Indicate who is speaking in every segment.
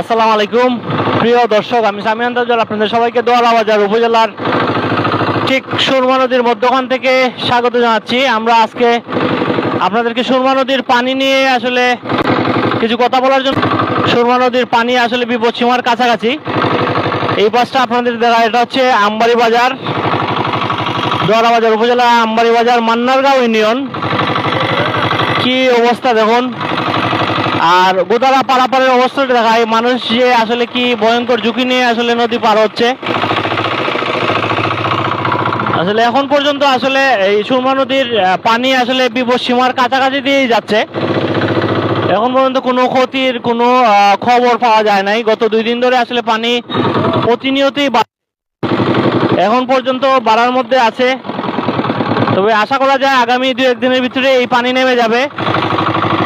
Speaker 1: আসসালামু আলাইকুম। প্রিয় দর্শক, আমি সামি আন্দাজল আপনাদের সবাইকে দোয়ালা বাজার উপজেলার ঠিক সুরমা নদীর মধ্যখান থেকে স্বাগত জানাচ্ছি। আমরা আজকে আপনাদেরকে সুরমা নদীর পানি নিয়ে আসলে কিছু কথা বলার জন্য সুরমা নদীর পানি আসলে বিপদসীমার কাছাকাছি। এই পাশটা আপনাদের দেখা এটা হচ্ছে আমবাড়ি বাজার, দোয়ালা বাজার উপজেলা আমবাড়ি বাজার, মান্নারগাঁও ইউনিয়ন। কি অবস্থা দেখুন। আর গোদারা পারাপারের অবস্থাটা দেখায়। মানুষ যে আসলে কি ভয়ঙ্কর ঝুঁকি নিয়ে আসলে নদী পার হচ্ছে। আসলে এখন পর্যন্ত আসলে এই সুরমা নদীর পানি আসলে বিপদ সীমার কাছাকাছি দিয়েই যাচ্ছে। এখন পর্যন্ত কোনো ক্ষতির কোনো খবর পাওয়া যায় নাই। গত দুই দিন ধরে আসলে পানি প্রতিনিয়তই এখন পর্যন্ত বাড়ার মধ্যে আছে। তবে আশা করা যায় আগামী দু একদিনের ভিতরে এই পানি নেমে যাবে।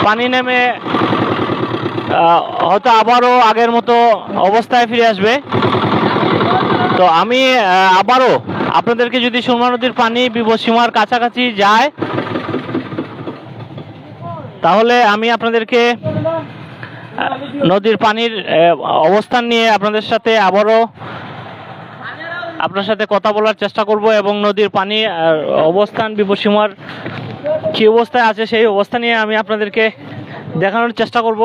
Speaker 1: পানি নেমে হয়তো আবারও আগের মতো অবস্থায় ফিরে আসবে। তো আমি আবারও আপনাদেরকে যদি সুরমা নদীর পানি বিপদসীমার কাছাকাছি যায়, তাহলে আমি আপনাদেরকে নদীর পানির অবস্থান নিয়ে আপনাদের সাথে আবারও আপনার সাথে কথা বলার চেষ্টা করব এবং নদীর পানি অবস্থান বিপদসীমার কি অবস্থায় আছে সেই অবস্থা নিয়ে আমি আপনাদেরকে দেখানোর চেষ্টা করব।